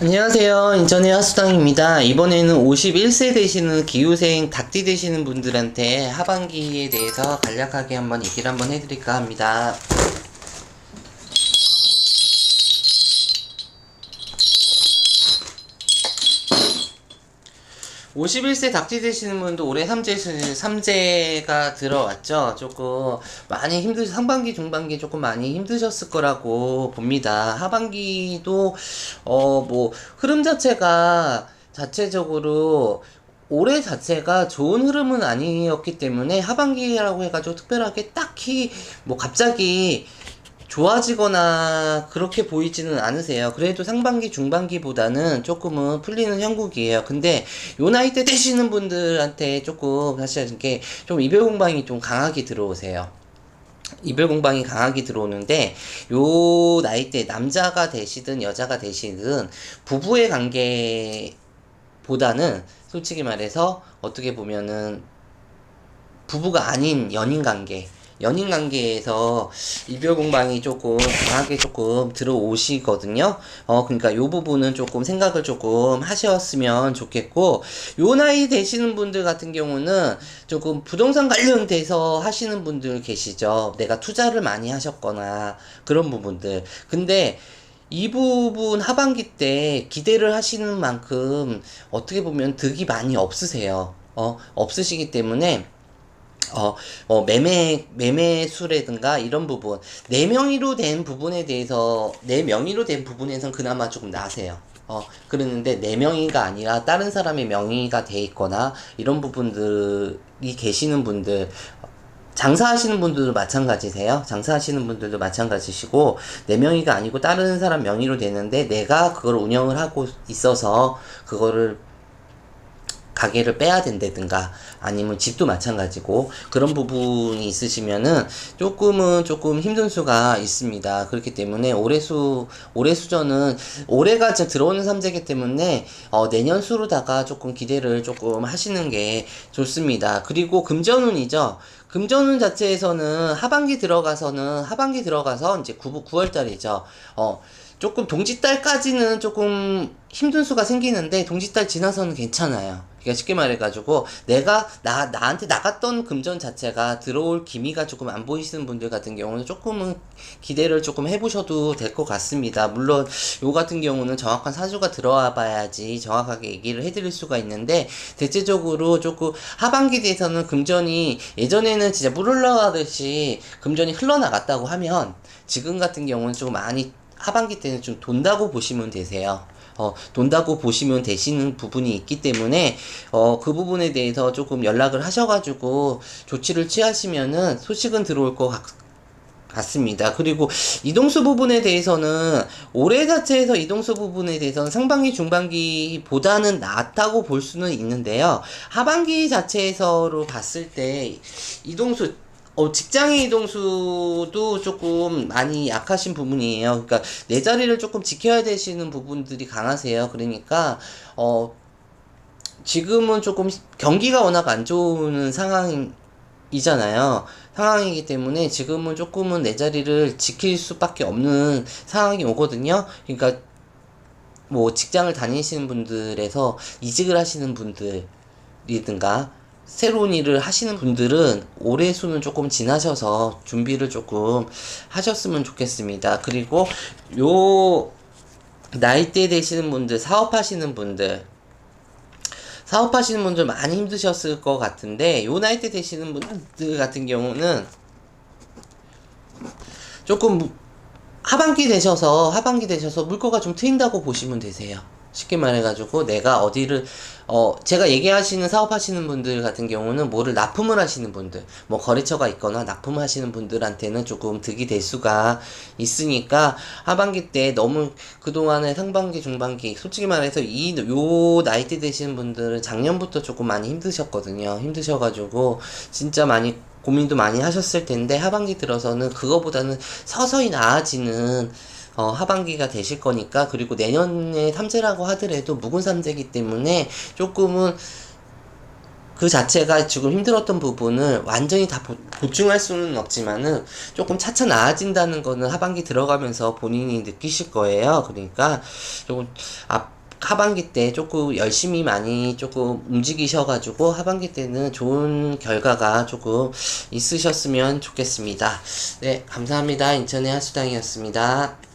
안녕하세요. 인천의 하수당입니다. 이번에는 51세 되시는 기후생 닭띠 되시는 분들한테 하반기에 대해서 간략하게 한번 얘기를 한번 해드릴까 합니다. 51세 닭띠 되시는 분도 올해 삼재, 삼재가 들어왔죠. 조금 많이 힘드, 상반기, 중반기 조금 많이 힘드셨을 거라고 봅니다. 하반기도, 어, 뭐, 흐름 자체가 자체적으로 올해 자체가 좋은 흐름은 아니었기 때문에 하반기라고 해가지고 특별하게 딱히 뭐 갑자기 좋아지거나 그렇게 보이지는 않으세요. 그래도 상반기, 중반기보다는 조금은 풀리는 형국이에요. 근데 요 나이 때 되시는 분들한테 조금 사실 이렇게 좀 이별 공방이 좀 강하게 들어오세요. 이별 공방이 강하게 들어오는데 요 나이 때 남자가 되시든 여자가 되시든 부부의 관계보다는 솔직히 말해서 어떻게 보면은 부부가 아닌 연인 관계 연인 관계에서 이별 공방이 조금 강하게 조금 들어오시거든요. 어, 그러니까 요 부분은 조금 생각을 조금 하셨으면 좋겠고, 요 나이 되시는 분들 같은 경우는 조금 부동산 관련돼서 하시는 분들 계시죠. 내가 투자를 많이 하셨거나 그런 부분들. 근데 이 부분 하반기 때 기대를 하시는 만큼 어떻게 보면 득이 많이 없으세요. 어, 없으시기 때문에 어, 어, 매매, 매매수라든가 이런 부분, 내 명의로 된 부분에 대해서, 내 명의로 된 부분에선 그나마 조금 나세요. 어, 그러는데 내 명의가 아니라 다른 사람의 명의가 돼 있거나 이런 부분들이 계시는 분들, 장사하시는 분들도 마찬가지세요. 장사하시는 분들도 마찬가지시고, 내 명의가 아니고 다른 사람 명의로 되는데 내가 그걸 운영을 하고 있어서 그거를 가게를 빼야 된다든가 아니면 집도 마찬가지고 그런 부분이 있으시면은 조금은 조금 힘든 수가 있습니다. 그렇기 때문에 올해 수 올해 수저는 올해가 지금 들어오는 삼재기 때문에 어, 내년 수로다가 조금 기대를 조금 하시는 게 좋습니다. 그리고 금전운이죠. 금전운 자체에서는 하반기 들어가서는 하반기 들어가서 이제 9, 9월 달이죠. 어 조금 동짓달까지는 조금 힘든 수가 생기는데 동짓달 지나서는 괜찮아요. 그러니까 쉽게 말해가지고 내가 나 나한테 나갔던 금전 자체가 들어올 기미가 조금 안 보이시는 분들 같은 경우는 조금은 기대를 조금 해보셔도 될 것 같습니다. 물론 요 같은 경우는 정확한 사주가 들어와 봐야지 정확하게 얘기를 해드릴 수가 있는데 대체적으로 조금 하반기 대해서는 금전이 예전에는 진짜 물 흘러가듯이 금전이 흘러나갔다고 하면 지금 같은 경우는 좀 많이 하반기 때는 좀 돈다고 보시면 되세요. 어, 돈다고 보시면 되시는 부분이 있기 때문에, 어, 그 부분에 대해서 조금 연락을 하셔가지고 조치를 취하시면은 소식은 들어올 것 같, 같습니다. 그리고 이동수 부분에 대해서는 올해 자체에서 이동수 부분에 대해서는 상반기 중반기보다는 낫다고 볼 수는 있는데요. 하반기 자체에서로 봤을 때 이동수 어, 직장의 이동수도 조금 많이 약하신 부분이에요. 그러니까 내 자리를 조금 지켜야 되시는 부분들이 강하세요. 그러니까 어 지금은 조금 경기가 워낙 안 좋은 상황이잖아요. 상황이기 때문에 지금은 조금은 내 자리를 지킬 수밖에 없는 상황이 오거든요. 그러니까 뭐 직장을 다니시는 분들에서 이직을 하시는 분들이든가 새로운 일을 하시는 분들은 올해 수는 조금 지나셔서 준비를 조금 하셨으면 좋겠습니다. 그리고 요 나이대 되시는 분들, 사업하시는 분들, 사업하시는 분들 많이 힘드셨을 것 같은데 요 나이대 되시는 분들 같은 경우는 조금 하반기 되셔서 하반기 되셔서 물꼬가 좀 트인다고 보시면 되세요. 쉽게 말해가지고 내가 어디를 어 제가 얘기하시는 사업하시는 분들 같은 경우는 뭐를 납품을 하시는 분들 뭐 거래처가 있거나 납품하시는 분들한테는 조금 득이 될 수가 있으니까 하반기 때 너무 그동안에 상반기 중반기 솔직히 말해서 이 요 나이대 되시는 분들은 작년부터 조금 많이 힘드셨거든요. 힘드셔가지고 진짜 많이 고민도 많이 하셨을 텐데 하반기 들어서는 그거보다는 서서히 나아지는 어, 하반기가 되실 거니까 그리고 내년에 삼재라고 하더라도 묵은 삼재기 때문에 조금은 그 자체가 지금 힘들었던 부분을 완전히 다 보, 보충할 수는 없지만은 조금 차차 나아진다는 거는 하반기 들어가면서 본인이 느끼실 거예요. 그러니까 조금 앞 하반기 때 조금 열심히 많이 조금 움직이셔가지고 하반기 때는 좋은 결과가 조금 있으셨으면 좋겠습니다. 네, 감사합니다. 인천의 하수당이었습니다.